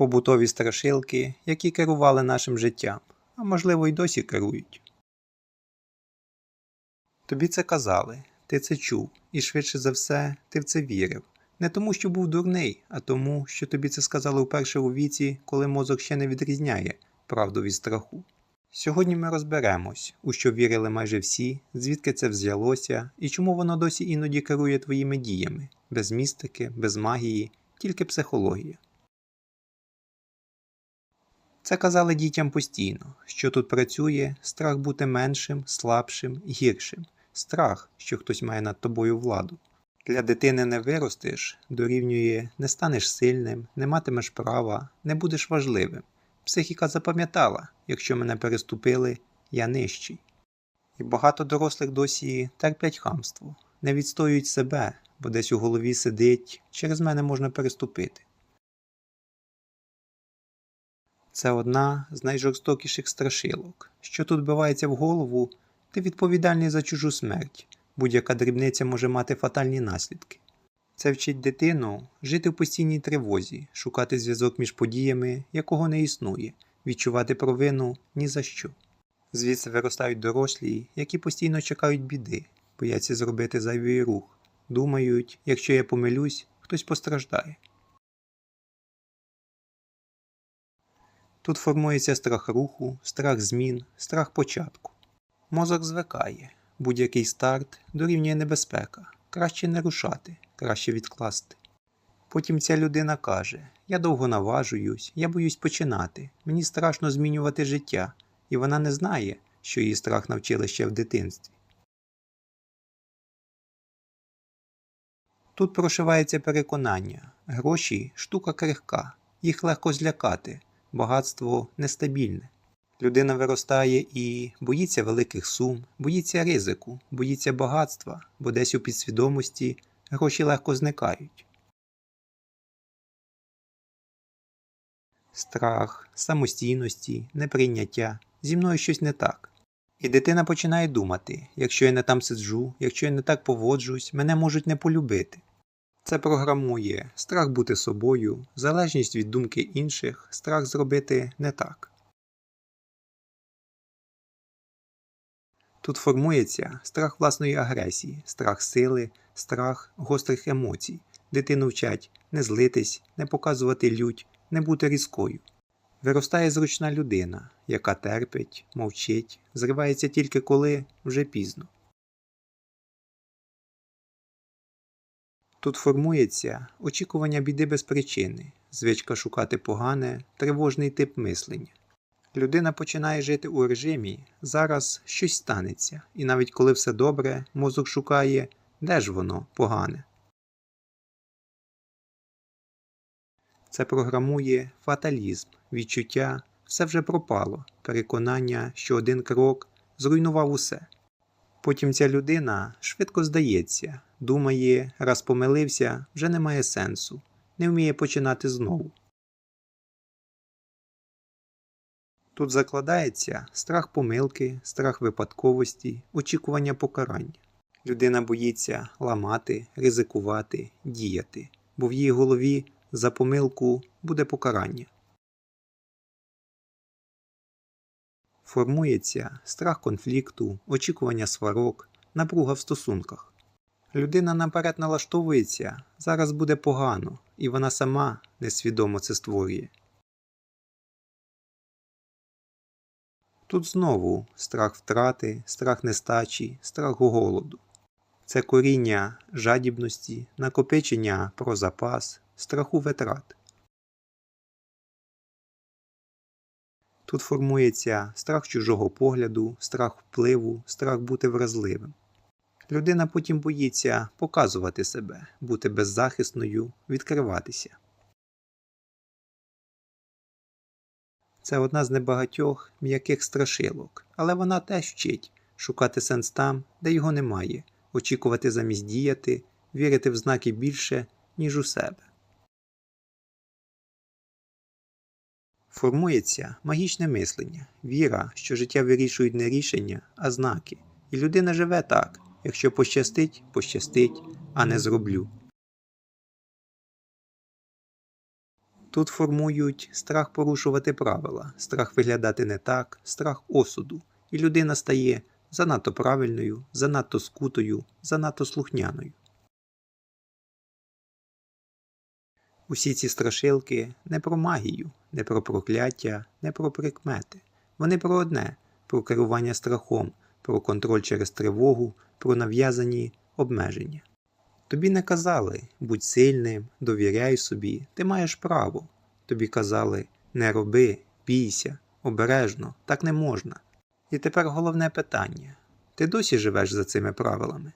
побутові страшилки, які керували нашим життям, а можливо й досі керують. Тобі це казали, ти це чув, і швидше за все ти в це вірив. Не тому, що був дурний, а тому, що тобі це сказали вперше у віці, коли мозок ще не відрізняє правду від страху. Сьогодні ми розберемось, у що вірили майже всі, звідки це взялося і чому воно досі іноді керує твоїми діями, без містики, без магії, тільки психологія. Це казали дітям постійно, що тут працює страх бути меншим, слабшим, гіршим, страх, що хтось має над тобою владу. Для дитини не виростеш, дорівнює не станеш сильним, не матимеш права, не будеш важливим. Психіка запам'ятала, якщо мене переступили, я нижчий. І багато дорослих досі терплять хамство, не відстоюють себе, бо десь у голові сидить, через мене можна переступити. Це одна з найжорстокіших страшилок. Що тут бивається в голову, ти відповідальний за чужу смерть. Будь-яка дрібниця може мати фатальні наслідки. Це вчить дитину жити в постійній тривозі, шукати зв'язок між подіями, якого не існує, відчувати провину ні за що. Звідси виростають дорослі, які постійно чекають біди, бояться зробити зайвий рух, думають, якщо я помилюсь, хтось постраждає. Тут формується страх руху, страх змін, страх початку. Мозок звикає, будь-який старт дорівнює небезпека, краще не рушати, краще відкласти. Потім ця людина каже: Я довго наважуюсь, я боюсь починати, мені страшно змінювати життя, і вона не знає, що її страх навчили ще в дитинстві. Тут прошивається переконання. Гроші штука крихка, їх легко злякати, багатство нестабільне. Людина виростає і боїться великих сум, боїться ризику, боїться багатства, бо десь у підсвідомості гроші легко зникають. Страх, самостійності, неприйняття зі мною щось не так. І дитина починає думати, якщо я не там сиджу, якщо я не так поводжусь, мене можуть не полюбити. Це програмує страх бути собою, залежність від думки інших, страх зробити не так. Тут формується страх власної агресії, страх сили, страх гострих емоцій. Дитину вчать не злитись, не показувати лють, не бути різкою. Виростає зручна людина, яка терпить, мовчить, зривається тільки коли вже пізно. Тут формується очікування біди без причини, звичка шукати погане, тривожний тип мислення. Людина починає жити у режимі, зараз щось станеться, і навіть коли все добре, мозок шукає, де ж воно погане. Це програмує фаталізм, відчуття, все вже пропало, переконання, що один крок зруйнував усе. Потім ця людина швидко здається, думає, раз помилився, вже немає сенсу, не вміє починати знову. Тут закладається страх помилки, страх випадковості, очікування покарання. Людина боїться ламати, ризикувати, діяти, бо в її голові за помилку буде покарання. Формується страх конфлікту, очікування сварок, напруга в стосунках. Людина наперед налаштовується, зараз буде погано, і вона сама несвідомо це створює. Тут знову страх втрати, страх нестачі, страх голоду. Це коріння жадібності, накопичення про запас, страху витрат. Тут формується страх чужого погляду, страх впливу, страх бути вразливим. Людина потім боїться показувати себе, бути беззахисною, відкриватися. Це одна з небагатьох м'яких страшилок, але вона теж вчить шукати сенс там, де його немає, очікувати замість діяти, вірити в знаки більше, ніж у себе. Формується магічне мислення, віра, що життя вирішують не рішення, а знаки. І людина живе так якщо пощастить, пощастить, а не зроблю. Тут формують страх порушувати правила, страх виглядати не так, страх осуду, і людина стає занадто правильною, занадто скутою, занадто слухняною. Усі ці страшилки не про магію, не про прокляття, не про прикмети. Вони про одне про керування страхом, про контроль через тривогу, про нав'язані обмеження. Тобі не казали будь сильним, довіряй собі, ти маєш право. Тобі казали не роби, бійся, обережно, так не можна. І тепер головне питання: ти досі живеш за цими правилами?